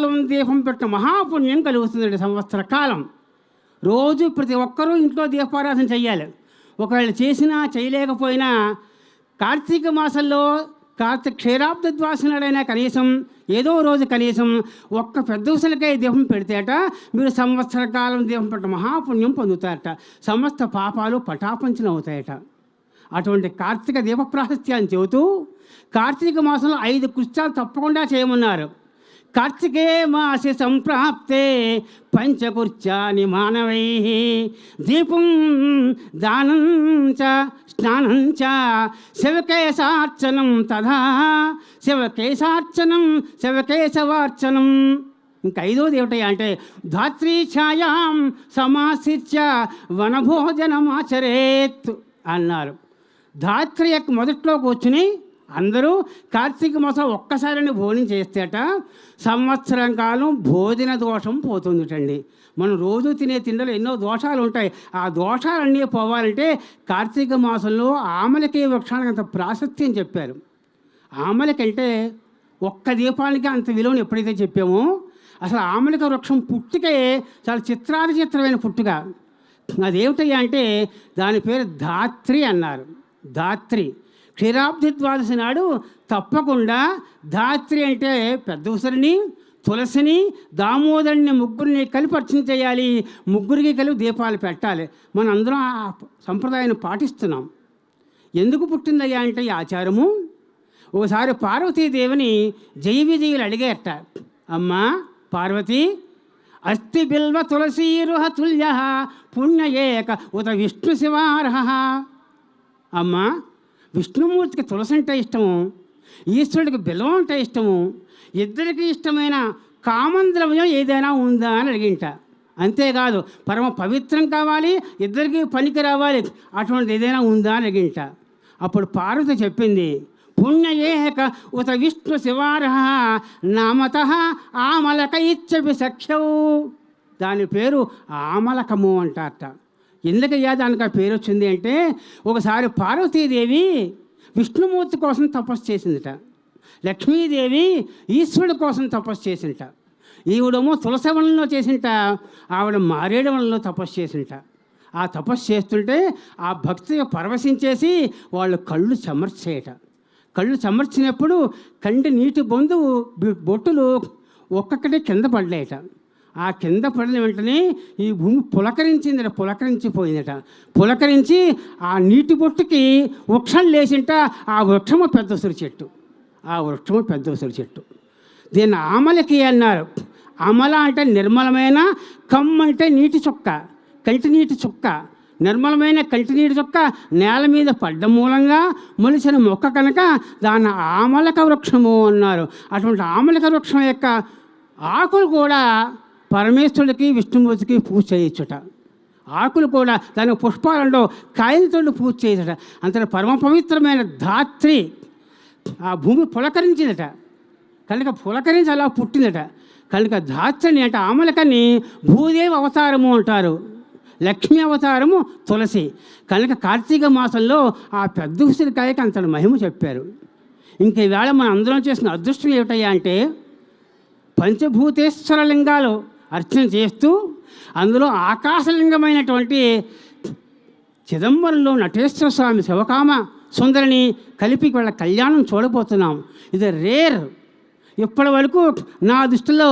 కాలం దీపం పెట్టిన మహాపుణ్యం కలుగుతుందండి సంవత్సర కాలం. రోజు ప్రతి ఒక్కరూ ఇంట్లో దీపారాధన చేయాలి ఒకవేళ చేసినా చేయలేకపోయినా కార్తీక మాసంలో కార్తీక క్షీరాబ్ద ద్వాసనాడైనా కనీసం ఏదో రోజు కనీసం ఒక్క పెద్ద ఉసలకై దీపం పెడితేట మీరు సంవత్సర కాలం దీపం పెట్ట మహాపుణ్యం పొందుతారట. సమస్త పాపాలు పటాపంచలు అవుతాయట. అటువంటి కార్తీక దీప ప్రాశస్త్యాన్ని చెబుతూ కార్తీక మాసంలో ఐదు కృత్యాలు తప్పకుండా చేయమన్నారు. కార్తికే మాసి సంప్రాప్తే పంచకుర్చాని మానవై. దీపం దానం చ స్నానం చ శివకేశార్చనం తథా శివకేశార్చనం శివకేశవార్చనం. ఇంకా ఐదోది ఏమిటయ్యా అంటే ధాత్రీ ఛాయాం సమాసిత్య వనభోజనమాచరేత్ అన్నారు. ధాత్రి యొక్క మొదట్లో కూర్చుని అందరూ కార్తీక మాసం ఒక్కసారిని భోజనం చేస్తేట సంవత్సరం కాలం భోజన దోషం పోతుందిటండి. మనం రోజు తినే తిండలో ఎన్నో దోషాలు ఉంటాయి. ఆ దోషాలన్నీ పోవాలంటే కార్తీక మాసంలో ఆమలకే వృక్షానికి అంత ప్రాశస్త్యం చెప్పారు. ఆమలకంటే ఒక్క దీపానికి అంత విలువను ఎప్పుడైతే చెప్పామో అసలు ఆమలిక వృక్షం పుట్టుకే చాలా చిత్రాది చిత్రమైన పుట్టుక. అదేమిటయ్యా అంటే దాని పేరు ధాత్రి అన్నారు. ధాత్రి. క్షీరాబ్ది ద్వాదశి నాడు తప్పకుండా ధాత్రి అంటే పెద్ద ఉసరిని తులసిని దామోదరుని ముగ్గురిని కలిపి అర్చన చేయాలి. ముగ్గురికి కలిపి దీపాలు పెట్టాలి. మనం అందరం ఆ సంప్రదాయాన్ని పాటిస్తున్నాం. ఎందుకు పుట్టిందయ్యా అంటే ఈ ఆచారము? ఓసారి పార్వతీదేవిని జయ విజయులు అడిగేట అమ్మా పార్వతి అస్థి బిల్వ తులసీరుహ తుల్య పుణ్య ఏక ఉత విష్ణు శివార్హ. అమ్మా విష్ణుమూర్తికి తులసి అంటే ఇష్టము ఈశ్వరుడికి బిల్వం అంటే ఇష్టము ఇద్దరికి ఇష్టమైన కామన్ ద్రవ్యం ఏదైనా ఉందా అని అడిగింట. అంతేకాదు పరమ పవిత్రం కావాలి ఇద్దరికి పనికి రావాలి అటువంటిది ఏదైనా ఉందా అని అడిగింట. అప్పుడు పార్వతి చెప్పింది పుణ్య ఏక ఉత విష్ణు శివార్హ నామత ఆమలక ఇచ్చవి సఖ్యవు దాని పేరు ఆమలకము అంటారట. ఎందుకయ్యా దానికి ఆ పేరు వచ్చింది అంటే ఒకసారి పార్వతీదేవి విష్ణుమూర్తి కోసం తపస్సు చేసిందిట. లక్ష్మీదేవి ఈశ్వరుడి కోసం తపస్సు చేసింట. ఈవిడేమో తులసవనంలో చేసింట ఆవిడ మారేడవనంలో తపస్సు చేసింట. ఆ తపస్సు చేస్తుంటే ఆ భక్తి పరవశించేసి వాళ్ళు కళ్ళు చెమర్చేయట. కళ్ళు చెమర్చినప్పుడు కంటి నీటి బొందు బొట్టులు ఒక్కొక్కటి కింద పడ్డాయట ఆ కింద పడిన వెంటనే ఈ భూమి పులకరించిందట పులకరించిపోయిందట. పులకరించి ఆ నీటి బొట్టుకి వృక్షం లేచింట ఆ వృక్షము పెద్ద ఉసిరి చెట్టు. ఆ వృక్షము పెద్ద ఉసిరి చెట్టు. దీన్ని ఆమలకి అన్నారు. అమల అంటే నిర్మలమైన కమ్ అంటే నీటి చుక్క కంటి నీటి చుక్క. నిర్మలమైన కంటి నీటి చుక్క నేల మీద పడ్డ మూలంగా మొలిచిన మొక్క కనుక దాన్ని ఆమలక వృక్షము అన్నారు. అటువంటి ఆమలక వృక్షం యొక్క ఆకులు కూడా పరమేశ్వరుడికి విష్ణుమూర్తికి పూజ చేయొచ్చుట ఆకులు కూడా దాని పుష్పాలలో కాయలతో పూజ చేయొచ్చుట అంత పరమ పవిత్రమైన ధాత్రి ఆ భూమి పులకరించిందట కనుక పులకరించి అలా పుట్టిందట కనుక ధాత్రిని అంటే ఆమలకని భూదేవి అవతారము అంటారు. లక్ష్మీ అవతారము తులసి. కనుక కార్తీక మాసంలో ఆ పెద్ద ఉసిరికాయకి అంతటి మహిమ చెప్పారు. ఇంక ఈవేళ మనం అందరం చేసిన అదృష్టం ఏమిటయ్యా అంటే పంచభూతేశ్వర లింగాలు. అర్చన చేస్తూ అందులో ఆకాశలింగమైనటువంటి చిదంబరంలో నటేశ్వర స్వామి శివకామ సుందరిని కలిపి వాళ్ళ కళ్యాణం చూడబోతున్నాం. ఇది రేర్. ఇప్పటి వరకు నా దృష్టిలో